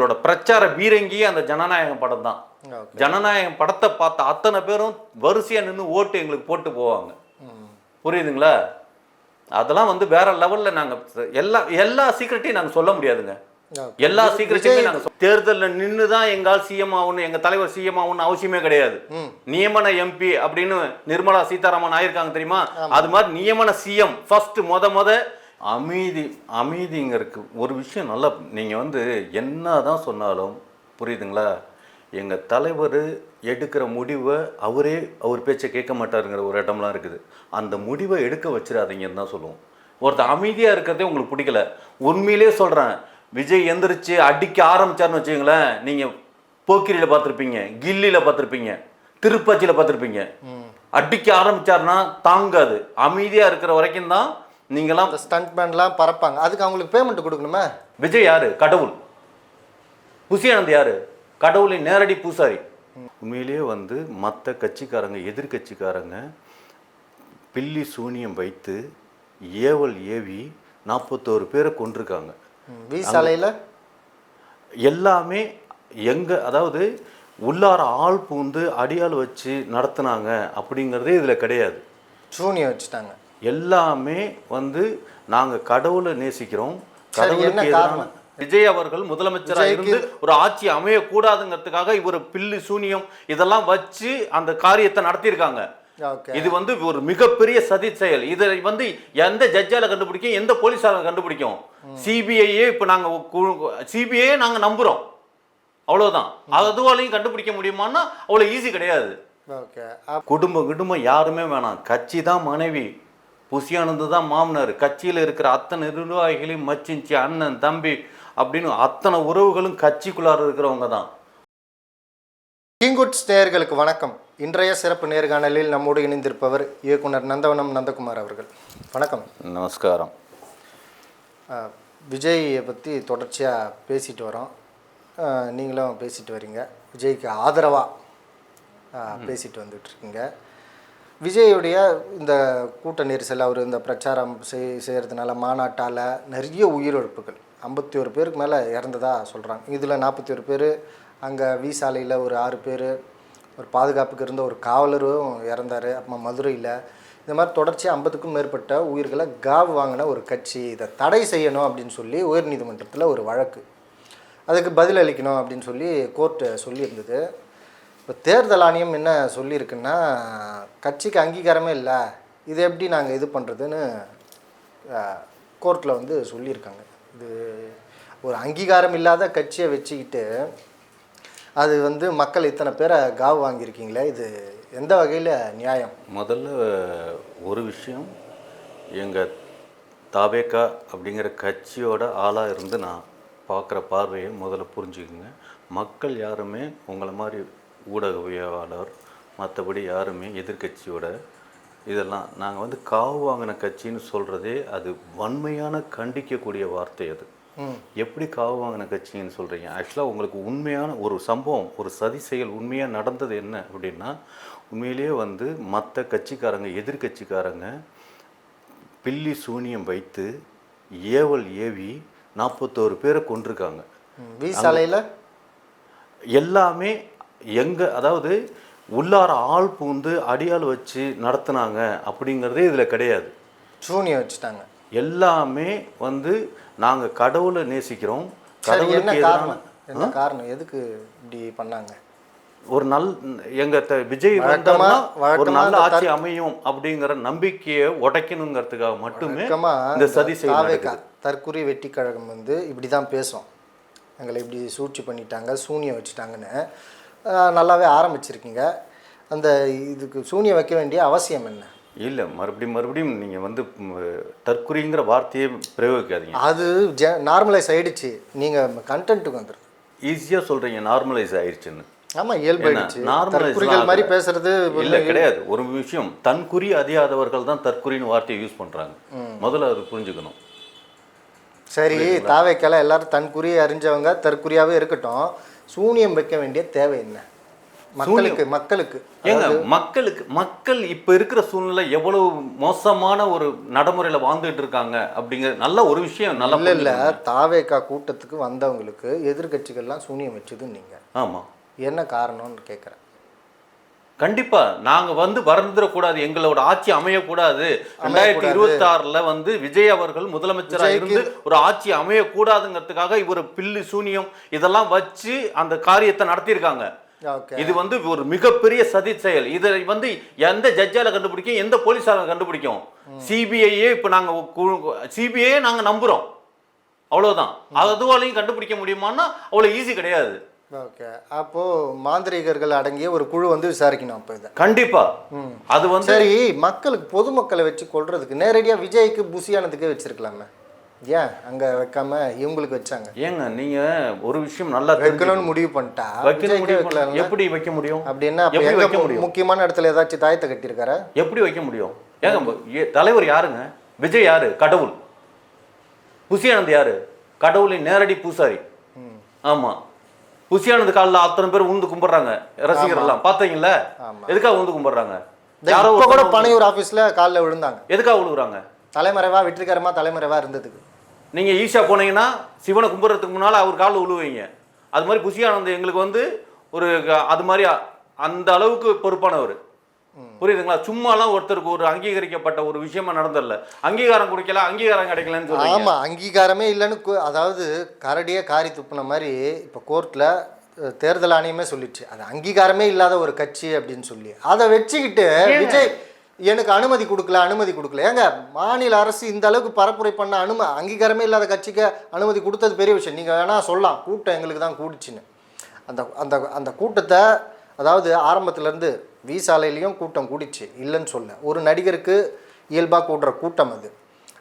எங்களோட பிரச்சார பீரங்கியே அந்த ஜனநாயகம் படம் தான் ஜனநாயகம் படத்தை பார்த்த அத்தனை பேரும் வரிசையா நின்று ஓட்டு எங்களுக்கு போட்டு போவாங்க. புரியுதுங்களா? அதெல்லாம் வந்து வேற லெவல்ல நாங்க எல்லா எல்லா சீக்கிரட்டையும் நாங்க சொல்ல முடியாதுங்க. எல்லா சீக்கிரட்டையுமே நாங்க தேர்தல்ல நின்று தான் எங்கால் சிஎம் ஆகணும் எங்க தலைவர் சிஎம் ஆகணும்னு அவசியமே கிடையாது. நியமன எம்பி அப்படின்னு நிர்மலா சீதாராமன் ஆயிருக்காங்க தெரியுமா? அது மாதிரி நியமன சிஎம் ஃபர்ஸ்ட் முத முத அமைதி அமைதிங்கிறதுக்கு ஒரு விஷயம் நல்லா நீங்க வந்து என்னதான் சொன்னாலும் புரியுதுங்களா? எங்க தலைவர் எடுக்கிற முடிவை அவரே அவர் பேச்சை கேட்க மாட்டாருங்கிற ஒரு இடம்லாம் இருக்குது. அந்த முடிவை எடுக்க வச்சிடாதீங்கன்னு தான் சொல்லுவோம். ஒருத்தர் அமைதியா இருக்கிறதே உங்களுக்கு பிடிக்கல. உண்மையிலேயே சொல்றேன். விஜய் எந்திரிச்சு அடிக்க ஆரம்பிச்சாருன்னு வச்சுக்கோங்களேன் நீங்க போக்கிரியில பார்த்துருப்பீங்க கில்லியில பார்த்துருப்பீங்க திருப்பச்சியில பார்த்துருப்பீங்க. அடிக்க ஆரம்பிச்சாருன்னா தாங்காது. அமைதியா இருக்கிற வரைக்கும் தான் நீங்களாம் அந்த ஸ்டண்ட் மேன்லாம் பறப்பாங்க. அதுக்கு அவங்களுக்கு பேமெண்ட் கொடுக்கணுமே? விஜய் யாரு? கடவுள். புசியானந்த் யாரு? கடவுளின் நேரடி பூசாரி. உண்மையிலேயே வந்து மற்ற கட்சிக்காரங்க எதிர்க்கட்சிக்காரங்க பில்லி சூனியம் வைத்து ஏவல் ஏவி நாற்பத்தோரு பேரை கொண்டிருக்காங்க ம், வி சாலையில்? எல்லாமே எங்க அதாவது உள்ளார ஆள் பூந்து அடியாள் வச்சு நடத்துனாங்க அப்படிங்கிறதே இதில் கிடையாது. சூனியம் வச்சுட்டாங்க. எல்லாமே வந்து நாங்க கடவுளை நேசிக்கிறோம். கடவுளுக்கு எதிரான? விஜய் அவர்கள் முதலமைச்சரா இருந்து ஒரு ஆட்சி அமையக்கூடாதுங்கிறதுக்காக இவர் பில்லு சூனியம் இதெல்லாம் வச்சு அந்த காரியத்தை நடத்தியிருக்காங்க. இது வந்து ஒரு மிகப்பெரிய சதி செயல். இதை வந்து எந்த ஜட்ஜால கண்டுபிடிக்கும் எந்த போலீஸால கண்டுபிடிக்கும்? சிபிஐயே இப்ப நாங்க சிபிஐயே நாங்க நம்புறோம். அவ்வளவுதான். அதுவாலையும் கண்டுபிடிக்க முடியுமான்னா அவ்வளவு ஈஸி கிடையாது. குடும்பம் குடும்பம் யாருமே வேணாம். கட்சி தான் மனைவி. புசியானந்து தான் மாமனார். கட்சியில் இருக்கிற அத்தனை நிர்வாகிகளையும் மச்சிஞ்சி அண்ணன் தம்பி அப்படின்னு அத்தனை உறவுகளும் கட்சிக்குள்ளார இருக்கிறவங்க தான். கிங்குட்ஸ் நேயர்களுக்கு வணக்கம். இன்றைய சிறப்பு நேர்காணலில் நம்மோடு இணைந்திருப்பவர் இயக்குனர் நந்தவனம் நந்தகுமார் அவர்கள். வணக்கம். நமஸ்காரம். அஹ், விஜயை பற்றி தொடர்ச்சியாக பேசிட்டு வரோம். நீங்களும் பேசிட்டு வரீங்க. விஜய்க்கு ஆதரவாக பேசிட்டு வந்துட்டு இருக்கீங்க. விஜயுடைய இந்த கூட்ட நெரிசல் அவர் இந்த பிரச்சாரம் செய் செய்கிறதுனால மாநாட்டால் நிறைய உயிரிழப்புகள். ஐம்பத்தி ஒரு பேருக்கு மேலே இறந்ததாக சொல்கிறாங்க இதில் நாற்பத்தி ஒரு பேர் அங்கே வி சாலையில் ஒரு ஆறு பேர் ஒரு பாதுகாப்புக்கு இருந்த ஒரு காவலரும் இறந்தார். அப்புறமா மதுரையில் இந்த மாதிரி தொடர்ச்சியாக ஐம்பதுக்கும் மேற்பட்ட உயிர்களை காவு வாங்கின ஒரு கட்சி. இதை தடை செய்யணும் அப்படின்னு சொல்லி உயர்நீதிமன்றத்தில் ஒரு வழக்கு. அதுக்கு பதில் அளிக்கணும் அப்படின்னு சொல்லி கோர்ட்டு சொல்லியிருந்தது. இப்போ தேர்தல் ஆணையம் என்ன சொல்லியிருக்குன்னா கட்சிக்கு அங்கீகாரமே இல்லை இது எப்படி நாங்கள் இது பண்ணுறதுன்னு கோர்ட்டில் வந்து சொல்லியிருக்காங்க. இது ஒரு அங்கீகாரம் இல்லாத கட்சியை வச்சுக்கிட்டு அது வந்து மக்கள் இத்தனை பேரை காவு வாங்கியிருக்கீங்களே இது எந்த வகையில் நியாயம்? முதல்ல ஒரு விஷயம் எங்கள் தாபேக்கா அப்படிங்கிற கட்சியோட ஆளாக இருந்து நான் பார்க்குற பார்வையை முதல்ல புரிஞ்சுக்குங்க. மக்கள் யாருமே உங்களை மாதிரி ஊடகவியலாளர் மற்றபடி யாருமே எதிர்க்கட்சியோட இதெல்லாம் நாங்கள் வந்து காவு வாங்கின கட்சின்னு சொல்கிறதே அது வன்மையான கண்டிக்கக்கூடிய வார்த்தை அது. எப்படி காவு வாங்கின கட்சின்னு சொல்கிறீங்க ஆக்சுவலாக உங்களுக்கு உண்மையான ஒரு சம்பவம் ஒரு சதி செயல் உண்மையாக நடந்தது என்ன அப்படின்னா உண்மையிலேயே வந்து மற்ற கட்சிக்காரங்க எதிர்க்கட்சிக்காரங்க பில்லி சூனியம் வைத்து ஏவல் ஏவி நாற்பத்தோரு பேரை கொண்டிருக்காங்க எல்லாமே எங்க அதாவது உள்ளார ஆள் பூந்து அடியாள் வச்சு நடத்துனாங்க அப்படிங்கிறதே இதில் கிடையாது. சூனியம் வச்சுட்டாங்க. எல்லாமே வந்து நாங்கள் கடவுளை நேசிக்கிறோம். கடவுளுக்கு காரணம்? என்ன காரணம்? எதுக்கு இப்படி பண்ணாங்க? ஒரு நல் எங்க விஜய் வந்தாருன்னா ஒரு நல்ல ஆட்சி அமையும் அப்படிங்கிற நம்பிக்கையை உடைக்கணுங்கிறதுக்காக மட்டுமே இந்த சதி. தற்குறி வெட்டி கழகம் வந்து இப்படி தான் பேசும். எங்களை இப்படி சூழ்ச்சி பண்ணிட்டாங்க சூனியம் வச்சுட்டாங்கன்னு. நல்லாவே ஆரம்பிச்சிருக்கீங்க. அந்த இதுக்கு சூனியம் வைக்க வேண்டிய அவசியம் என்ன? இல்ல மறுபடியும் மறுபடியும் நீங்க வந்து தற்குறிங்கிற வார்த்தையே பிரயோகிக்காதீங்க. அது ஜெ நார்மலைஸ் ஆயிடுச்சு. நீங்கள் கண்டென்ட்டுக்கு வந்துருக்கு ஈஸியா சொல்றீங்க நார்மலைஸ் ஆயிடுச்சுன்னு. ஆமாம் இயல்பாயிடுச்சு நார்மலைஸ் மாதிரி பேசுறது இல்ல கிடையாது. ஒரு விஷயம் தன் குறி அறியாதவர்கள் தான் தற்குறின்னு வார்த்தையை யூஸ் பண்றாங்க. முதல்ல அது புரிஞ்சுக்கணும். சரி தாவைக்கெல்லாம் எல்லாரும் தன் குறியை அறிஞ்சவங்க தற்குறியாகவே இருக்கட்டும். சூனியம் வைக்க வேண்டிய தேவை என்ன? மக்களுக்கு மக்களுக்கு. ஏங்க மக்களுக்கு மக்கள் இப்ப இருக்கிற சூழ்நிலை எவ்வளவு மோசமான ஒரு நடைமுறையில வாழ்ந்துட்டு இருக்காங்க அப்படிங்கிற நல்ல ஒரு விஷயம் நல்லா இல்ல இல்ல. தாவேக்கா கூட்டத்துக்கு வந்தவங்களுக்கு எதிர்கட்சிகள்லாம் சூனியம் வச்சது நீங்க ஆமா. என்ன காரணம்னு கேட்குறேன் கண்டிப்பா நாங்க வந்து வரந்துடக்கூடாது. எங்களோட ஆட்சி அமையக்கூடாது. ரெண்டாயிரத்தி இருபத்தி ஆறுல வந்து விஜய் அவர்கள் முதலமைச்சரா இருந்து ஒரு ஆட்சி அமையக்கூடாதுங்கிறதுக்காக இவர் பில்லு சூனியம் இதெல்லாம் வச்சு அந்த காரியத்தை நடத்தியிருக்காங்க. இது வந்து ஒரு மிகப்பெரிய சதி செயல். இதை வந்து எந்த ஜட்ஜால கண்டுபிடிக்கும் எந்த போலீஸால கண்டுபிடிக்கும்? சிபிஐயே இப்ப நாங்க சிபிஐயே நாங்க நம்புறோம். அவ்வளவுதான். அதுவாலையும் கண்டுபிடிக்க முடியுமான்னா அவ்வளவு ஈஸி கிடையாது. ஓகே. அப்போ மாந்திரிகர்கள் அடங்கிய ஒரு குழு வந்து விசாரிக்கணும் அப்போ இதை. கண்டிப்பா. அது வந்து சரி மக்களுக்கு பொதுமக்களை வச்சு கொள்றதுக்கு நேரடியா விஜய்க்கு புசியானதுக்கே வச்சிருக்கலாமே. ஏன்? அங்க வைக்காம இவங்களுக்கு வச்சாங்க. ஏங்க நீங்க ஒரு விஷயம் நல்லா. வைக்கணும்னு முடிவு பண்ணிட்டா? எப்படி வைக்க முடியும்? அப்படின்னா வைக்க முடியும்? முக்கியமான இடத்துல ஏதாச்சும் தாயத்தை கட்டியிருக்காரா? எப்படி வைக்க முடியும்? ஏங்க தலைவர் யாருங்க? விஜய் யாரு? கடவுள். புசியானந்த் யாரு? கடவுளின் நேரடி பூசாரி. ஆமா. புசியானந்த் காலில் அத்தனை பேர் உந்து கும்பிடுறாங்க. ரசிகர் எல்லாம். பாத்தீங்கல்ல ஆமா. எதுக்காக உந்து கும்பிடுறாங்க? யாரோ கூட பனையூர் ஆபீஸ்ல காலில் விழுந்தாங்க. எதுக்காக விழுகுறாங்க தலைமறைவா வெற்றிகரமா தலைமறைவா இருந்ததுக்கு. நீங்க ஈஷா போனீங்கன்னா சிவனை கும்பிட்றதுக்கு முன்னால அவர் காலில் விழுவீங்க அது மாதிரி புசியானந்த் எங்களுக்கு வந்து ஒரு அது மாதிரி அந்த அளவுக்கு பொறுப்பானவர். புரியுதுங்களா? சும்மாலாம் ஒருத்தருக்கு ஒரு அங்கீகரிக்கப்பட்ட ஒரு விஷயமா நடந்ததில்ல அங்கீகாரம் கொடுக்கல அங்கீகாரம் கிடைக்கலன்னு சொல்றீங்க. ஆமா அங்கீகாரமே இல்லைன்னு அதாவது கரடியே காரி துப்புன மாதிரி இப்போ கோர்ட்ல தேர்தல் ஆணையமே சொல்லிடுச்சு அது அங்கீகாரமே இல்லாத ஒரு கட்சி அப்படின்னு சொல்லி. அதை வச்சுக்கிட்டு விஜய் எனக்கு அனுமதி கொடுக்கல அனுமதி கொடுக்கல. ஏங்க மாநில அரசு இந்த அளவுக்கு பரப்புரை பண்ண அனும அங்கீகாரமே இல்லாத கட்சிக்கு அனுமதி கொடுத்தது பெரிய விஷயம். நீங்க வேணா சொல்லலாம். கூட்டம் எங்களுக்கு தான் கூடிச்சுன்னு. அந்த அந்த அந்த கூட்டத்தை அதாவது ஆரம்பத்துலேருந்து விசாலையிலையும் வி சாலையிலையும் கூட்டம் கூடிச்சு இல்லைன்னு சொல்ல ஒரு நடிகருக்கு இயல்பாக கூடுற கூட்டம் அது.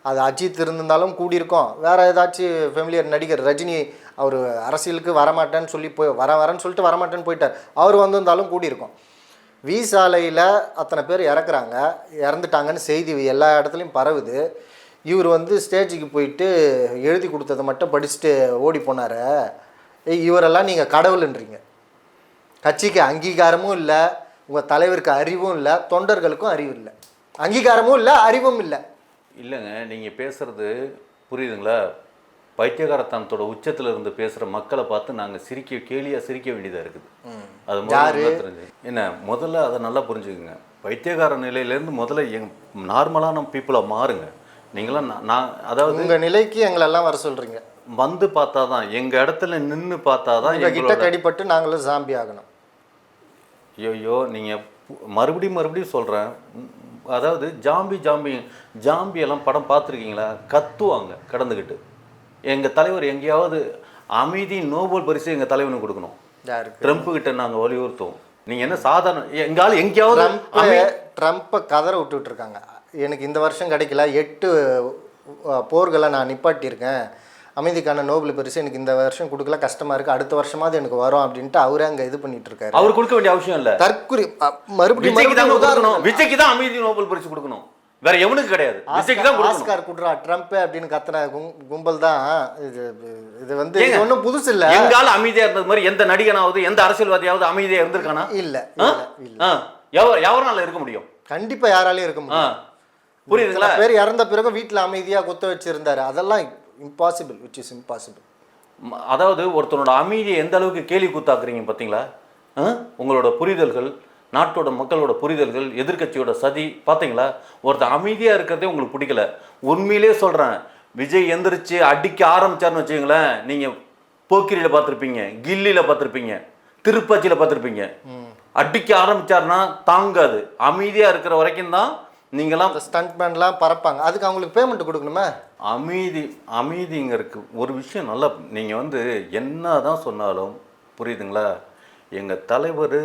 அது அஜித் இருந்திருந்தாலும் கூடியிருக்கோம். வேறு ஏதாச்சும் ஃபெமிலியர் நடிகர் ரஜினி அவர் அரசியலுக்கு வரமாட்டேன்னு சொல்லி போய் வர வரேன்னு சொல்லிட்டு வரமாட்டேன்னு போயிட்டார். அவர் வந்திருந்தாலும் கூடியிருக்கோம். வி சாலையில் அத்தனை பேர் இறக்குறாங்க. இறந்துட்டாங்கன்னு செய்தி எல்லா இடத்துலையும் பரவுது. இவர் வந்து ஸ்டேஜுக்கு போயிட்டு எழுதி கொடுத்ததை மட்டும் படிச்சுட்டு ஓடி போனார். இவரெல்லாம் நீங்கள் கடவுள்ன்றீங்க. கட்சிக்கு அங்கீகாரமும் இல்லை உங்கள் தலைவருக்கு அறிவும் இல்லை தொண்டர்களுக்கும் அறிவு இல்லை. அங்கீகாரமும் இல்லை அறிவும் இல்லை. இல்லைங்க நீங்க பேசுறது புரியுதுங்களா? பைத்தியகாரத்தனத்தோட உச்சத்துல இருந்து பேசுற மக்களை பார்த்து நாங்க சிரிக்க கேலியா சிரிக்க வேண்டியதா இருக்குது. அது முதல்ல தெரிஞ்சு. என்ன முதல்ல அதை நல்லா புரிஞ்சுக்குங்க. பைத்தியகார நிலையிலேருந்து முதல்ல எங் நார்மலான பீப்புளை மாறுங்க. நீங்களாம் நான் அதாவது உங்கள் நிலைக்கு எங்களெல்லாம் வர சொல்கிறீங்க வந்து பார்த்தாதான் எங்க இடத்துல நின்னு பார்த்தாதான் உங்ககிட்ட எங்களோட கடிப்பட்டு நாங்களும் சாம்பி ஆகணும். ஐயோ நீங்க பு- மறுபடியும் மறுபடியும் சொல்றேன். உம், அதாவது ஜாம்பி ஜாம்பி ஜாம்பி எல்லாம் படம் பார்த்துருக்கீங்களா? கத்துவாங்க கடந்துக்கிட்டு எங்க தலைவர் எங்கேயாவது அமைதி நோபல் பரிசு எங்க தலைவனுக்கு கொடுக்கணும். யாருக்கு ட்ரம்ப் கிட்ட நாங்க வலியுறுத்துவோம். நீங்க என்ன சாதாரண எங்கால எங்கேயாவது ட்ரம்ப்பை ட்ரம்ப்பை கதற விட்டுட்டு இருக்காங்க. எனக்கு இந்த வருஷம் கிடைக்கல. எட்டு போர்களை நான் நிப்பாட்டியிருக்கேன். அமைதிக்கான நோபல் பரிசு எனக்கு இந்த வருஷம் கொடுக்கல கஷ்டமா இருக்கு அடுத்த வருஷமாவது எனக்கு வரும் அப்படின்ட்டு அவரே அங்க இது பண்ணிட்டு இருக்காரு அவர் கொடுக்க வேண்டிய அவசியம் இல்ல. தற்குறி மறுபடியும் உதாரணம் விஜய்க்கு தான் அமைதி நோபல் பரிசு கொடுக்கணும். வேற எவனுக்கு கிடையாது. ஆஸ்கார் குட்ரா ட்ரம்ப் அப்படின்னு கத்துன கும்- கும்பல் தான் இது இது வந்து ஒன்றும் புதுசு இல்ல. எங்கால அமைதியா இருந்தது மாதிரி எந்த நடிகனாவது எந்த அரசியல்வாதியாவது அமைதியா இருந்திருக்கானா? இல்ல? இல்ல எவரால இருக்க முடியும்? கண்டிப்பா யாராலையும் இருக்க. முடியும். புரியுதுங்களா? பேர் இறந்த பிறகு வீட்ல அமைதியா குத்த வச்சிருந்தாரு. அதெல்லாம் இம்பாசிபிள் விச் இஸ் இம்பாசிபிள் அதாவது ஒருத்தனோட அமைதியை எந்த அளவுக்கு கேலி கூத்தாக்குறீங்க பார்த்தீங்களா? உங்களோட புரிதல்கள் நாட்டோட மக்களோட புரிதல்கள் எதிர்க்கட்சியோட சதி பார்த்தீங்களா? ஒருத்தன் அமைதியாக இருக்கிறதே உங்களுக்கு பிடிக்கல. உண்மையிலே சொல்கிறேன் விஜய் எந்திரிச்சு அடிக்க ஆரம்பிச்சாருன்னு வச்சுங்களேன் நீங்கள் போக்கிரியில் பார்த்துருப்பீங்க கில்லியில் பார்த்துருப்பீங்க திருப்பச்சியில் பார்த்துருப்பீங்க. அடிக்க ஆரம்பிச்சாருன்னா தாங்காது. அமைதியாக இருக்கிற வரைக்கும் தான் நீங்களாம் இந்த ஸ்டண்ட்மேன்லாம் பறப்பாங்க. அதுக்கு அவங்களுக்கு பேமெண்ட் கொடுக்கணுமே? அமைதி அமைதிங்கிறதுக்கு ஒரு விஷயம் நல்லா நீங்கள் வந்து என்ன தான் சொன்னாலும் புரியுதுங்களா? எங்கள் தலைவர்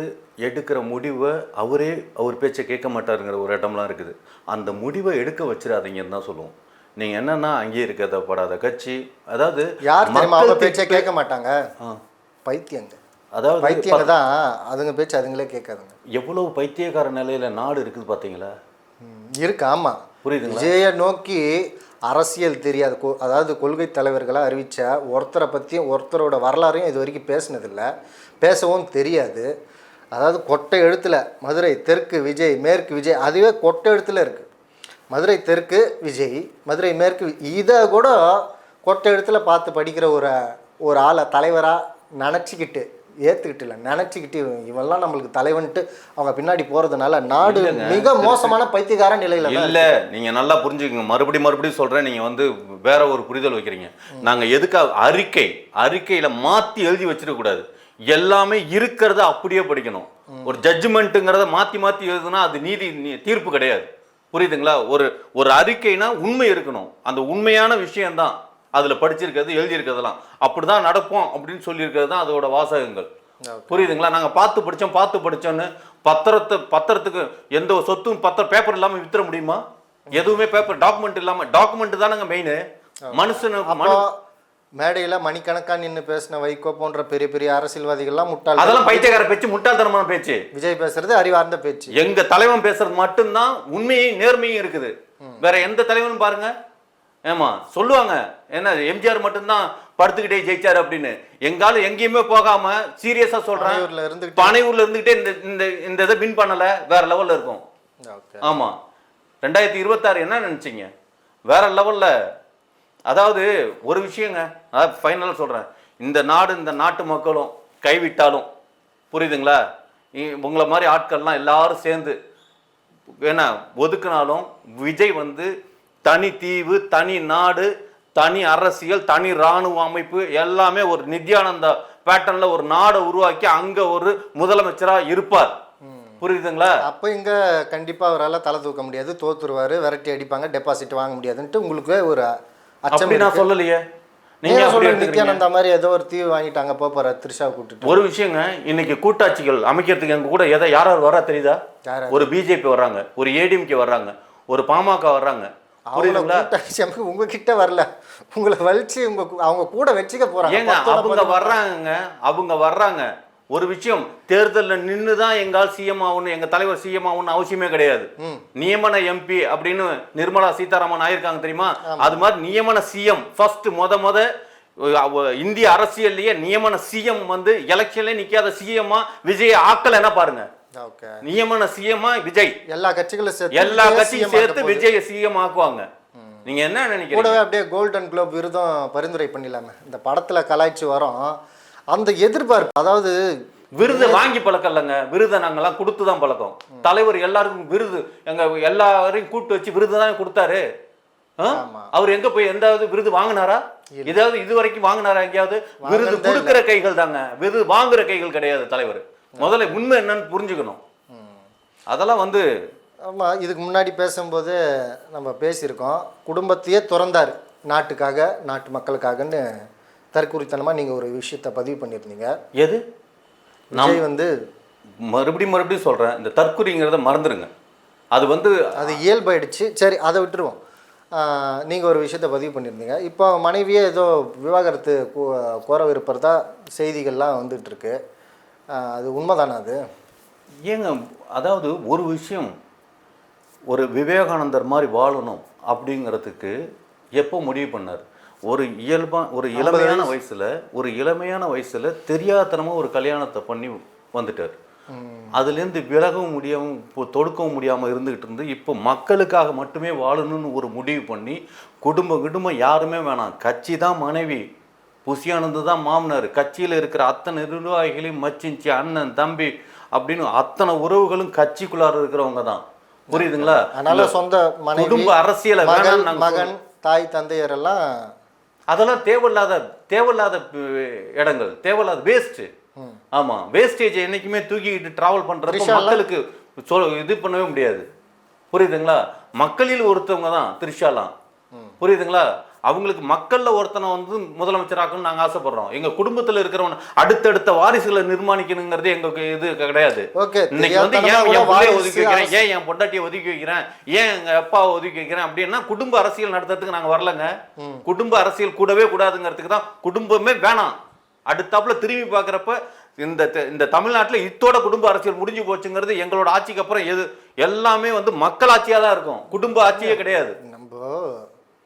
எடுக்கிற முடிவை அவரே அவர் பேச்சை கேட்க மாட்டாருங்கிற ஒரு இடம்லாம் இருக்குது. அந்த முடிவை எடுக்க வச்சிடாதீங்கன்னு தான் சொல்லுவோம். நீங்கள் என்னன்னா அங்கேயே இருக்கிறத படாத கட்சி அதாவது யார் தெரியுமா அவங்க பேச்சே கேட்க மாட்டாங்க. பைத்தியங்க. அதாவது பைத்தியங்க தான். அதுங்க பேச்சு அதுங்களே கேட்காதுங்க. எவ்வளவு பைத்தியக்கார நிலையில நாடு இருக்குது பார்த்தீங்களா இருக்கு ஆமா. புரியுதுங்களா? விஜய நோக்கி அரசியல் தெரியாத கொ- அதாவது கொள்கை தலைவர்களை அறிவிச்ச ஒருத்தரை பற்றியும் ஒருத்தரோட வரலாறையும் இது வரைக்கும் பேசினதில்ல. பேசவும் தெரியாது. அதாவது கொட்டை எழுத்தில் மதுரை தெற்கு விஜய் மேற்கு விஜய் அதுவே கொட்டை எழுத்தில் இருக்குது மதுரை தெற்கு விஜய் மதுரை மேற்கு இதை கூட கொட்டை எழுத்தில் பார்த்து படிக்கிற ஒரு ஒரு ஆளை தலைவராக நினச்சிக்கிட்டு ஏற்றுக்கிட்டு இல்லை நினச்சிக்கிட்டு இவெல்லாம் நம்மளுக்கு தலைவன்ட்டு அவங்க பின்னாடி போகிறதுனால நாடு மிக மோசமான பைத்தியக்கார நிலையில் இல்ல நீங்க நல்லா புரிஞ்சுக்கங்க. மறுபடியும் மறுபடியும் சொல்றேன் நீங்க வந்து வேற ஒரு புரிதல் வைக்கிறீங்க. நாங்க எதுக்காக அறிக்கை அறிக்கையில மாத்தி எழுதி வச்சிருக்க கூடாது. எல்லாமே இருக்கிறத அப்படியே படிக்கணும். ஒரு ஜட்ஜ்மெண்ட்டுங்கிறத மாத்தி மாத்தி எழுதுனா அது நீதி தீர்ப்பு கிடையாது. புரியுதுங்களா? ஒரு ஒரு அறிக்கைனா உண்மை இருக்கணும். அந்த உண்மையான விஷயம்தான். அதுல படிச்சிருக்கிறது எழுதியிருக்கிறதெல்லாம். அப்படிதான் நடப்போம் அப்படின்னு சொல்லியிருக்கிறது தான் அதோட வாசகங்கள். புரியுதுங்களா? நாங்க பார்த்து படிச்சோம் பார்த்து படிச்சோன்னு பத்திரத்தை பத்திரத்துக்கு எந்த சொத்தும் பத்திரம் பேப்பர் இல்லாம வித்துற முடியுமா? எதுவுமே பேப்பர் டாக்குமெண்ட் இல்லாம டாக்குமெண்ட் தானங்க மெயின் மனுஷனுக்கு மேடையில் மணிக்கணக்கா நின்று பேசின வைகோ போன்ற பெரிய பெரிய அரசியல்வாதிகள்லாம் முட்டாள் அதெல்லாம் பைத்தியக்கார பேச்சு முட்டாள்தனமான பேச்சு. விஜய் பேசுறது அறிவார்ந்த பேச்சு. எங்க தலைவன் பேசுறது மட்டும்தான் உண்மையும் நேர்மையும் இருக்குது. வேற எந்த தலைவனும் பாருங்க ஏமா சொல்லுவாங்க. என்ன எம்ஜிஆர் மட்டும்தான் படுத்துக்கிட்டே ஜெயிச்சாரு அப்படின்னு. எங்கால எங்கேயுமே போகாம சீரியஸா சொல்றேன். பனையூர்ல இருந்துகிட்டு. இந்த இந்த இந்த இதை வின் பண்ணல வேற லெவல்ல இருக்கும். ஆமா. ரெண்டாயிரத்தி இருபத்தாறு என்ன நினைச்சீங்க? வேற லெவல்ல அதாவது ஒரு விஷயங்க அதாவது ஃபைனலாக சொல்றேன். இந்த நாடு இந்த நாட்டு மக்களும் கைவிட்டாலும் புரியுதுங்களா? உங்களை மாதிரி ஆட்கள்லாம் எல்லாரும் சேர்ந்து ஏன்னா ஒதுக்குனாலும் விஜய் வந்து தனி தீவு தனி நாடு தனி அரசியல் தனி இராணுவ அமைப்பு எல்லாமே ஒரு நித்யானந்தா பேட்டர்ன்ல ஒரு நாடை உருவாக்கி அங்க ஒரு முதலமைச்சரா இருப்பார். புரியுதுங்களா? அப்போ இங்க கண்டிப்பா அவரால தலை தூக்க முடியாது. தோத்துருவாரு விரட்டி அடிப்பாங்க டெபாசிட் வாங்க முடியாதுன்ட்டு உங்களுக்கு ஒரு அச்சம் நான் சொல்லலையே. நீங்க சொல்ற. நித்யானந்தா மாதிரி ஏதோ ஒரு தீவு வாங்கிட்டாங்க போற த்ரிஷா கூட்டிட்டு. ஒரு விஷயங்க இன்னைக்கு கூட்டாட்சிகள் அமைக்கிறதுக்கு எங்க கூட எதை யார் யார் வரா தெரியுதா? ஒரு பிஜேபி வர்றாங்க ஒரு ஏடிஎம்கே வர்றாங்க ஒரு பாமக வர்றாங்க. புரியுதுங்களா? உங்ககிட்ட வரல. உங்களை வலிச்சு உங்க அவங்க கூட வச்சுக்க போறாங்க. ஏங்க அவங்க. வர்றாங்க அவங்க வர்றாங்க. ஒரு விஷயம் தேர்தலில் நின்று தான் எங்கால் சிஎம் ஆகணும் எங்க தலைவர் சிஎம் ஆகணும்னு அவசியமே கிடையாது. நியமன எம்பி அப்படின்னு நிர்மலா சீதாராமன் ஆயிருக்காங்க தெரியுமா? அது மாதிரி நியமன சிஎம் ஃபர்ஸ்ட் முத முத இந்திய அரசியல்லையே நியமன சிஎம் வந்து எலெக்ஷன்ல நிக்காத சிஎம்மா விஜய் ஆக்கல் என்ன பாருங்க. நியமன சிஎம்மா விஜய். எல்லா கட்சிகளும் சேர்த்து எல்லா கட்சியும் சேர்த்து. விஜய் சிஎம் ஆக்குவாங்க. நீங்க என்ன நினைக்கிறீங்க? கூடவே அப்படியே கோல்டன் குளோப் விருதும் பரிந்துரை பண்ணிடலாமே. இந்த படத்துல கலாய்ச்சி வரோம். அந்த எதிர்பார்ப்பு அதாவது விருது வாங்கி பழக்கம் இல்லைங்க விருதை நாங்கெல்லாம் கொடுத்து தான் பழக்கம் தலைவர் எல்லாருக்கும் விருது எங்க எல்லாரையும் கூப்பிட்டு வச்சு விருது தான் கொடுத்தாரு. அவர் எங்க போய் எந்தாவது விருது வாங்கினாரா? ஏதாவது இது வரைக்கும் வாங்கினாரா எங்கேயாவது? விருது கொடுக்கிற கைகள் தாங்க. விருது வாங்குற கைகள் கிடையாது தலைவர். முதல்ல உண்மை என்னன்னு புரிஞ்சுக்கணும். அதெல்லாம் வந்து ஆமா இதுக்கு முன்னாடி பேசும்போது நம்ம பேசியிருக்கோம். குடும்பத்தையே துறந்தார். நாட்டுக்காக நாட்டு மக்களுக்காகன்னு தற்குறித்தனமாக நீங்கள் ஒரு விஷயத்தை பதிவு பண்ணியிருந்தீங்க. எது? நான் விஜய் வந்து மறுபடியும் மறுபடியும் சொல்றேன். இந்த தற்குறிங்கிறத மறந்துடுங்க அது வந்து அது இயல்பாயிடுச்சு. சரி அதை விட்டுருவோம். நீங்கள் ஒரு விஷயத்தை பதிவு பண்ணியிருந்தீங்க. இப்போ மனைவியே ஏதோ விவாகரத்து கோ- கோரவிருப்பதா செய்திகள்லாம் வந்துட்டு இருக்கு ஆஹ் அது உண்மைதானா அது? ஏங்க அதாவது ஒரு விஷயம் ஒரு விவேகானந்தர் மாதிரி வாழணும் அப்படிங்கிறதுக்கு எப்போ முடிவு பண்ணார்? ஒரு இயல்பா ஒரு இளமையான வயசுல ஒரு இளமையான வயசுல தெரியாதனமா ஒரு கல்யாணத்தை பண்ணி வந்துட்டார். அதுலேருந்து விலகவும் முடியாமல் இப்போ தொடுக்கவும் முடியாமல் இருந்துகிட்டு இருந்து இப்போ மக்களுக்காக மட்டுமே வாழணும்னு ஒரு முடிவு பண்ணி குடும்பம் குடும்பம் யாருமே வேணாம். கட்சி தான் மனைவி. புசியானந்து தான் மாமனார். கட்சியில் இருக்கிற அத்தனை நிர்வாகிகளையும் மச்சிஞ்சி அண்ணன் தம்பி அப்படின்னு அத்தனை உறவுகளும் கட்சிக்குள்ளார இருக்கிறவங்க தான். புரியுதுங்களா? அதனால சொந்த குடும்ப அரசியலை மகன் தாய் தந்தையர் எல்லாம் அதெல்லாம் தேவையில்லாத தேவையில்லாத இடங்கள். தேவையில்லாத வேஸ்ட் ஆமா வேஸ்டேஜ் என்னைக்குமே தூக்கிக்கிட்டு டிராவல் த்ரிஷாலாம்? மக்களுக்கு சொல் இது பண்ணவே முடியாது. புரியுதுங்களா? மக்களில் ஒருத்தவங்க தான் த்ரிஷாலாம். புரியுதுங்களா? அவங்களுக்கு மக்கள்ல ஒருத்தனை வந்து முதலமைச்சராக்கணும்னு நாங்க ஆசைப்படுறோம். எங்க குடும்பத்துல இருக்கிறவன அடுத்தடுத்த வாரிசுகளை நிர்மாணிக்கணுங்கிறது எங்க இது கிடையாது. ஓகே இன்னைக்கு வந்து ஏன் என் பிள்ளைய ஒதுக்கி வைக்கிறேன்? ஏன் என் பொண்டாட்டியை ஒதுக்கி வைக்கிறேன்? ஏன் எங்க அப்பாவை ஒதுக்கி வைக்கிறேன்? அப்படின்னா குடும்ப அரசியல் நடத்துறதுக்கு நாங்க வரலங்க. குடும்ப அரசியல் கூடவே கூடாதுங்கிறதுக்கு தான் குடும்பமே வேணாம். அடுத்தாப்புல திரும்பி பார்க்குறப்ப இந்த இந்த தமிழ்நாட்டுல இத்தோட குடும்ப அரசியல் முடிஞ்சு போச்சுங்கிறது எங்களோட ஆட்சிக்கு அப்புறம் எது எல்லாமே வந்து மக்கள் ஆட்சியா தான் இருக்கும். குடும்ப ஆட்சியே கிடையாது. நம்ம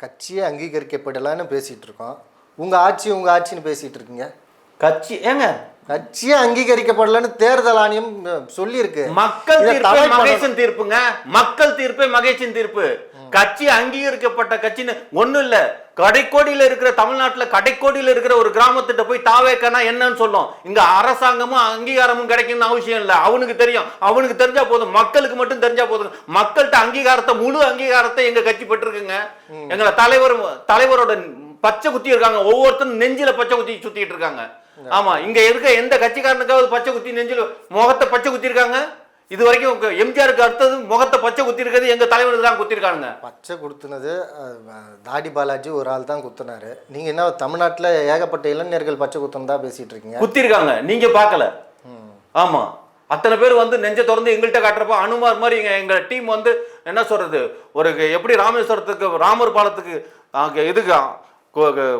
கட்சியே அங்கீகரிக்கப்படலைன்னு பேசிட்டு இருக்கோம். உங்க ஆட்சி உங்க ஆட்சின்னு பேசிட்டு இருக்கீங்க. கட்சி ஏங்க? கட்சியே அங்கீகரிக்கப்படலன்னு தேர்தல் ஆணையம் சொல்லியிருக்கு. மக்கள் தீர்ப்பே. மகேசன் தீர்ப்புங்க. மக்கள் தீர்ப்பே மகேசன் தீர்ப்பு. கட்சி அங்கீகரிக்கப்பட்ட கட்சின்னு ஒண்ணும் இல்ல. கடைக்கோடியில இருக்கிற தமிழ்நாட்டுல கடைக்கோடியில இருக்கிற ஒரு கிராமத்திட்ட போய் தாவேக்கனா என்னன்னு சொல்லும். இங்க அரசாங்கமும் அங்கீகாரமும் கிடைக்கும்னு அவசியம் இல்ல. அவனுக்கு தெரியும். அவனுக்கு தெரிஞ்சா போதும். மக்களுக்கு மட்டும் தெரிஞ்சா போதும். மக்கள்கிட்ட அங்கீகாரத்தை முழு அங்கீகாரத்தை எங்க கட்சி பெற்றிருக்குங்க. எங்களை தலைவர் தலைவரோட பச்சை குத்தி இருக்காங்க. ஒவ்வொருத்தரும் நெஞ்சில பச்சை குத்தி சுத்திட்டு இருக்காங்க. ஆமா. இங்க இருக்க எந்த கட்சிக்காரனுக்காவது பச்சை குத்தி நெஞ்சில முகத்தை பச்சை குத்தி இருக்காங்க? இது வரைக்கும் எம்ஜிஆருக்கு அடுத்தது முகத்தை பச்சை குத்தி இருக்கிறது எங்க தலைவருக்கு தான் குத்தி இருக்கானுங்க பச்சை கொடுத்துனது அஹ், தாடி பாலாஜி ஒரு ஆள் தான் குத்துனாரு. நீங்க என்ன தமிழ்நாட்டுல ஏகப்பட்ட இளைஞர்கள் பச்சை குத்துனதா பேசிட்டு இருக்கீங்க? குத்தி இருக்காங்க நீங்க பார்க்கல. ஆமா. அத்தனை பேர் வந்து நெஞ்ச திறந்து எங்கள்கிட்ட காட்டுறப்ப அனுமார் மாதிரி எங்க எங்க டீம் வந்து என்ன சொல்றது? ஒரு எப்படி ராமேஸ்வரத்துக்கு ராமர் பாலத்துக்கு இதுக்கு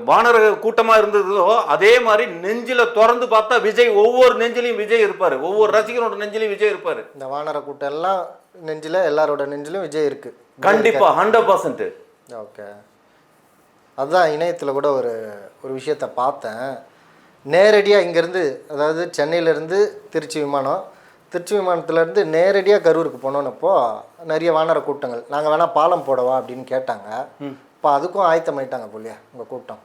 வானர கூட்டமா இருந்ததோ அதே மாதிரி நெஞ்சில திறந்து பார்த்தா விஜய் ஒவ்வொரு நெஞ்சிலையும் விஜய் இருப்பாரு. ஒவ்வொரு ரசிகனோட நெஞ்சிலையும் விஜய் இருப்பாரு. இந்த வானர கூட்டம் எல்லாம் நெஞ்சில எல்லாரோட நெஞ்சிலும் விஜய் இருக்கு. கண்டிப்பா ஹண்ட்ரட் பர்சன்ட் ஓகே. அதுதான் இணையத்தில் கூட ஒரு ஒரு விஷயத்த பார்த்தேன். நேரடியாக இங்கேருந்து அதாவது சென்னையிலேருந்து திருச்சி விமானம் திருச்சி விமானத்துலேருந்து நேரடியாக கரூருக்கு போனோன்னப்போ நிறைய வானர கூட்டங்கள். நாங்கள் வேணால் பாலம் போடவா அப்படின்னு கேட்டாங்க. இப்போ அதுக்கும் ஆயத்தமாயிட்டாங்க போலியா உங்கள் கூட்டம்?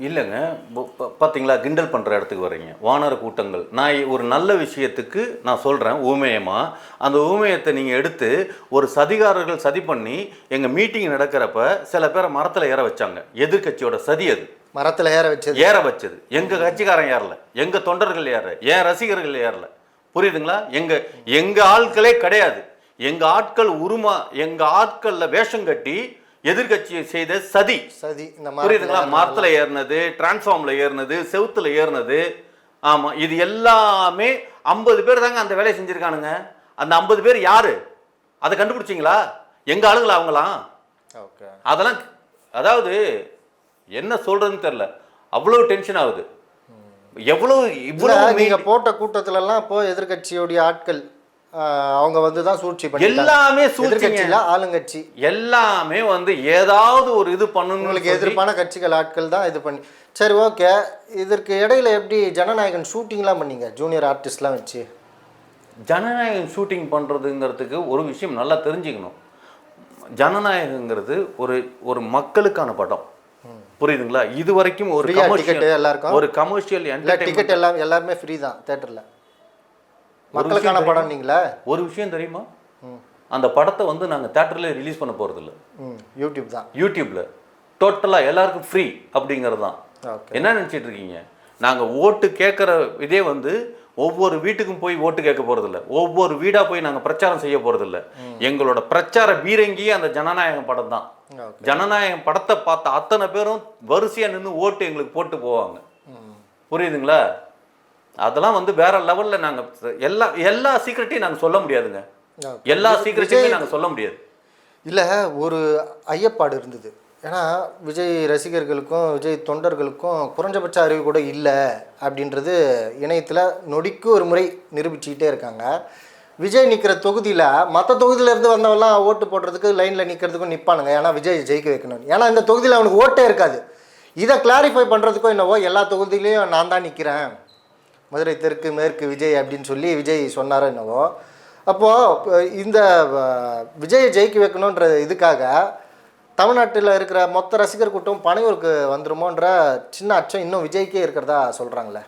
இல்லைங்க. ப- ப- பாத்தீங்களா? கிண்டல் பண்ணுற இடத்துக்கு வர்றீங்க வானர கூட்டங்கள். நான் ஒரு நல்ல விஷயத்துக்கு நான் சொல்கிறேன் ஊமேயமா. அந்த ஊமேயத்தை நீங்கள் எடுத்து ஒரு சதிகாரர்கள் சதி பண்ணி எங்கள் மீட்டிங் நடக்கிறப்ப சில பேரை மரத்தில் ஏற வச்சாங்க. எதிர்க்கட்சியோட சதி அது. மரத்தில் ஏற வச்சது. ஏற வச்சது. எங்கள் கட்சிக்காரன் ஏறல. எங்கள் தொண்டர்கள் ஏறல என் ரசிகர்கள் ஏறல? புரியுதுங்களா? எங்கள் எங்கள் ஆட்களே கிடையாது. எங்கள் ஆட்கள் உருமா எங்கள் ஆட்களில் வேஷம் கட்டி எதிர்க்கட்சியை செய்த சதி. சதி இந்த புரியுதுங்களா? மரத்தில் ஏறினது டிரான்ஸ்ஃபார்ம்ல ஏறினது செவுத்துல ஏறினது. ஆமா இது எல்லாமே ஐம்பது பேர் தாங்க அந்த வேலையை செஞ்சிருக்கானுங்க. அந்த ஐம்பது பேர் யாரு? அதை கண்டுபிடிச்சிங்களா? எங்க ஆளுங்களா அவங்களாம்? ஓகே. அதெல்லாம் அதாவது என்ன சொல்றதுன்னு தெரியல. அவ்வளவு டென்ஷன் ஆகுது. எவ்வளவு இவ்வளவு நீங்கள் போட்ட கூட்டத்துலலாம் இப்போ எதிர்க்கட்சியோடைய ஆட்கள் அவங்க வந்து தான் சூழ்ச்சி பண்ணி எல்லாமே எதிர்கட்சியில் ஆளுங்கட்சி. எல்லாமே வந்து ஏதாவது ஒரு இது பண்ணணும் உங்களுக்கு எதிர்ப்பான கட்சிகள் ஆட்கள் தான் இது பண்ணி. சரி ஓகே. இதற்கு இடையில எப்படி ஜனநாயகன் ஷூட்டிங்லாம் பண்ணீங்க? ஜூனியர் ஆர்டிஸ்ட்லாம் வச்சு. ஜனநாயகம் ஷூட்டிங் பண்ணுறதுங்கிறதுக்கு ஒரு விஷயம் நல்லா தெரிஞ்சுக்கணும். ஜனநாயகங்கிறது ஒரு ஒரு மக்களுக்கான படம். புரியுதுங்களா? இது வரைக்கும் ஒரு எல்லாருக்கும்? ஒரு கமர்ஷியல் டிக்கெட் எல்லாம் எல்லாருமே ஃப்ரீ தான் தேட்டரில் மக்களுக்கான படம் நீங்களா? ஒரு விஷயம் தெரியுமா? அந்த படத்தை வந்து நாங்கள் தேட்டரில் ரிலீஸ் பண்ண போகிறதில்ல ம் யூடியூப் தான். யூடியூப்ல டோட்டலாக எல்லாருக்கும் ஃப்ரீ அப்படிங்கிறது தான். என்ன நினச்சிட்டு இருக்கீங்க? நாங்கள் ஓட்டு கேட்குற இதே வந்து ஒவ்வொரு வீட்டுக்கும் போய் ஓட்டு கேட்க போகிறதில்ல ஒவ்வொரு வீடாக போய் நாங்கள் பிரச்சாரம் செய்ய போகிறதில்ல எங்களோட பிரச்சார பீரங்கியே அந்த ஜனநாயகம் படம் தான். ஜனநாயகம் படத்தை பார்த்த அத்தனை பேரும் வரிசையாக நின்று ஓட்டு எங்களுக்கு போட்டு போவாங்க. புரியுதுங்களா? அதெல்லாம் வந்து வேற லெவலில் நாங்கள் எல்லா எல்லா சீக்ரெட்டையும் நாங்கள் சொல்ல முடியாதுங்க. எல்லா சீக்ரெட்டையுமே நாங்கள் சொல்ல முடியாது. இல்லை ஒரு ஐயப்பாடு இருந்தது. ஏன்னா விஜய் ரசிகர்களுக்கும் விஜய் தொண்டர்களுக்கும் குறைஞ்சபட்ச அறிவு கூட இல்லை அப்படின்றது இணையத்தில் நொடிக்கு ஒரு முறை நிரூபிச்சுக்கிட்டே இருக்காங்க. விஜய் நிற்கிற தொகுதியில் மற்ற தொகுதியிலேருந்து வந்தவெல்லாம் ஓட்டு போடுறதுக்கு லைனில் நிற்கிறதுக்கும் நிற்பானுங்க ஏன்னா விஜய் ஜெயிக்க வைக்கணும் ஏன்னா இந்த தொகுதியில் அவனுக்கு ஓட்டே இருக்காது. இதை கிளாரிஃபை பண்ணுறதுக்கும் என்னவோ எல்லா தொகுதியிலையும் நான் தான் நிற்கிறேன் மதுரை தெற்கு மேற்கு விஜய் அப்படின்னு சொல்லி விஜய் சொன்னாரோ என்னவோ. அப்போது இந்த விஜயை ஜெயிக்க வைக்கணுன்ற இதுக்காக தமிழ்நாட்டில் இருக்கிற மொத்த ரசிகர் கூட்டம் பனையூருக்கு வந்துருமோன்ற சின்ன அச்சம் இன்னும் விஜய்க்கே இருக்கிறதா சொல்கிறாங்களே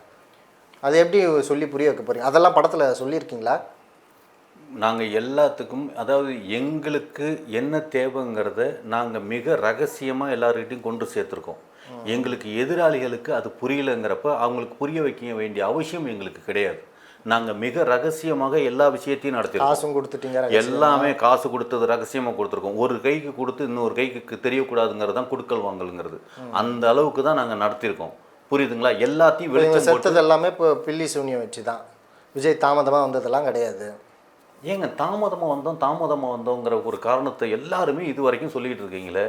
அதை எப்படி சொல்லி புரிய வைக்க போகிறீங்க அதெல்லாம் படத்தில் சொல்லியிருக்கீங்களா? நாங்கள் எல்லாத்துக்கும் அதாவது எங்களுக்கு என்ன தேவைங்கிறத நாங்கள் மிக ரகசியமாக எல்லார்கிட்டையும் கொண்டு சேர்த்துருக்கோம். எங்களுக்கு எதிராளிகளுக்கு அது புரியலைங்கிறப்ப அவங்களுக்கு புரிய வைக்க வேண்டிய அவசியம் எங்களுக்கு கிடையாது. நாங்கள் மிக ரகசியமாக எல்லா விஷயத்தையும் நடத்திருக்கோம். காசும் கொடுத்துட்டீங்க எல்லாமே காசு கொடுத்தது ரகசியமாக கொடுத்துருக்கோம். ஒரு கைக்கு கொடுத்து இன்னொரு கைக்கு தெரியக்கூடாதுங்கிறது தான் குடுக்கல் வாங்கலுங்கிறது. அந்த அளவுக்கு தான் நாங்கள் நடத்தியிருக்கோம் புரியுதுங்களா? எல்லாத்தையும் வெளிச்சம் செத்தது எல்லாமே இப்போ பில்லி சூனியம் வச்சு தான் விஜய் தாமதமாக வந்ததெல்லாம் கிடையாது. ஏங்க தாமதமாக வந்தோம் தாமதமாக வந்தோங்கிற ஒரு காரணத்தை எல்லாருமே இது வரைக்கும் சொல்லிக்கிட்டு இருக்கீங்களே?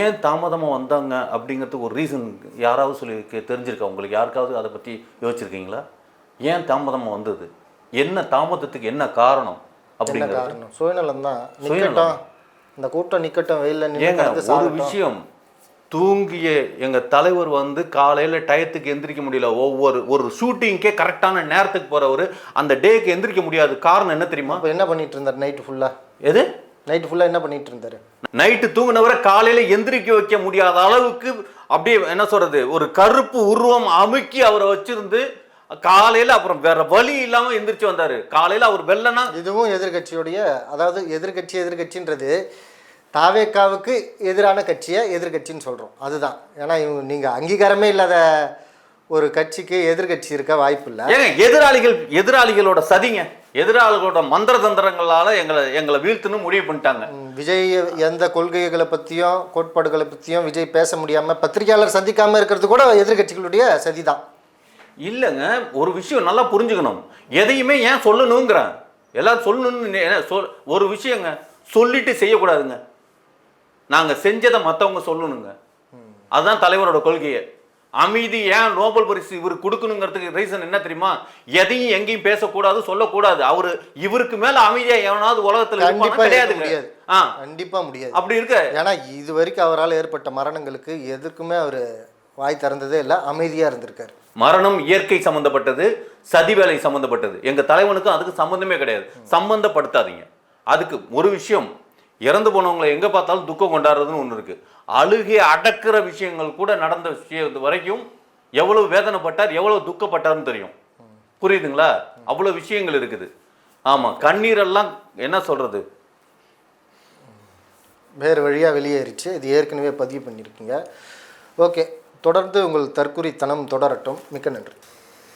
ஏன் தாமதமாக வந்தாங்க அப்படிங்கிறதுக்கு ஒரு ரீசன் யாராவது சொல்லி தெரிஞ்சிருக்கா? உங்களுக்கு யாருக்காவது அதை பற்றி யோசிச்சிருக்கீங்களா? ஏன் தாமதமாக வந்தது? என்ன தாமதத்துக்கு என்ன காரணம் என்ன அப்படிங்கிறது. காரணம்? சுயநலம் தான். இந்த கூட்டம் நிக்கட்டும் வெயில்ல ஏங்க ஒரு விஷயம் தூங்கிய எங்க தலைவர் வந்து காலையில டயத்துக்கு எந்திரிக்க முடியல. ஒவ்வொரு ஒரு ஷூட்டிங்க்கே கரெக்டான நேரத்துக்கு போறவர் அந்த டேக்கு எந்திரிக்க முடியாது. காரணம் என்ன தெரியுமா? அப்போ என்ன பண்ணிட்டு இருந்தார் நைட்டு ஃபுல்லாக எது? நைட்டு ஃபுல்லாக என்ன பண்ணிட்டு இருந்தார்? நைட்டு தூங்கினவரை காலையில எந்திரிக்க வைக்க முடியாத அளவுக்கு அப்படியே என்ன சொல்றது ஒரு கருப்பு உருவம் அமுக்கி அவரை வச்சிருந்து காலையில அப்புறம் வேற வழி இல்லாம எந்திரிச்சு வந்தாரு. காலையில அவர் வெள்ளனா இதுவும் எதிர்கட்சியுடைய அதாவது எதிர்கட்சி எதிர்கட்சின்றது தாவேக்காவுக்கு எதிரான கட்சியை எதிர்கட்சின்னு சொல்கிறோம் அதுதான். ஏன்னா இவங்க நீங்கள் அங்கீகாரமே இல்லாத ஒரு கட்சிக்கு எதிர்கட்சி இருக்க வாய்ப்பு இல்லை. ஏங்க எதிராளிகள் எதிராளிகளோட சதிங்க. எதிராளிகளோட மந்திர தந்திரங்களால எங்களை எங்களை வீழ்த்துன்னு முடிவு பண்ணிட்டாங்க. விஜய் எந்த கொள்கைகளை பற்றியும் கோட்பாடுகளை பற்றியும் விஜய் பேச முடியாமல் பத்திரிகையாளர் சந்திக்காமல் இருக்கிறது கூட எதிர்கட்சிகளுடைய சதி தான் இல்லைங்க ஒரு விஷயம் நல்லா புரிஞ்சுக்கணும். எதையுமே ஏன் சொல்லணுங்கிறேன். எல்லாரும் சொல்லணும்னு சொல் ஒரு விஷயங்க சொல்லிட்டு செய்யக்கூடாதுங்க. நாங்கள் செஞ்சதை மற்றவங்க சொல்லணுங்க. அதுதான் தலைவரோட கொள்கையே. அமைதி ஏன் நோபல் பரிசு இவர் கொடுக்கணுங்கிறதுக்கு ரீசன் என்ன தெரியுமா? எதையும் எங்கேயும் பேசக்கூடாது சொல்லக்கூடாது. அவரு இவருக்கு மேல அமைதியா எவனாவது உலகத்துல இருப்பானா? கண்டிப்பா முடியாது. அப்படி இருக்க. ஏன்னா இது வரைக்கும் அவரால் ஏற்பட்ட மரணங்களுக்கு எதுக்குமே அவர் வாய் திறந்ததே இல்லை அமைதியாக இருந்திருக்காரு. மரணம் இயற்கை சம்பந்தப்பட்டது சதி வேலை சம்பந்தப்பட்டது. எங்க தலைவனுக்கும் அதுக்கு சம்பந்தமே கிடையாது. சம்பந்தப்படுத்தாதீங்க. அதுக்கு ஒரு விஷயம் இறந்து போனவங்களை எங்கே பார்த்தாலும் துக்கம் கொண்டாடுறதுன்னு ஒன்று இருக்குது அழுகை அடக்கிற விஷயங்கள் கூட நடந்த விஷயம் வரைக்கும் எவ்வளவு வேதனைப்பட்டார் எவ்வளவு துக்கப்பட்டார்னு தெரியும். புரியுதுங்களா? அவ்வளோ விஷயங்கள் இருக்குது. ஆமாம் கண்ணீரெல்லாம் என்ன சொல்கிறது வேறு வழியாக வெளியேறிச்சு. இது ஏற்கனவே பதிவு பண்ணியிருக்கீங்க. ஓகே தொடர்ந்து உங்கள் தற்குறித்தனம் தொடரட்டும். மிக்க நன்றி.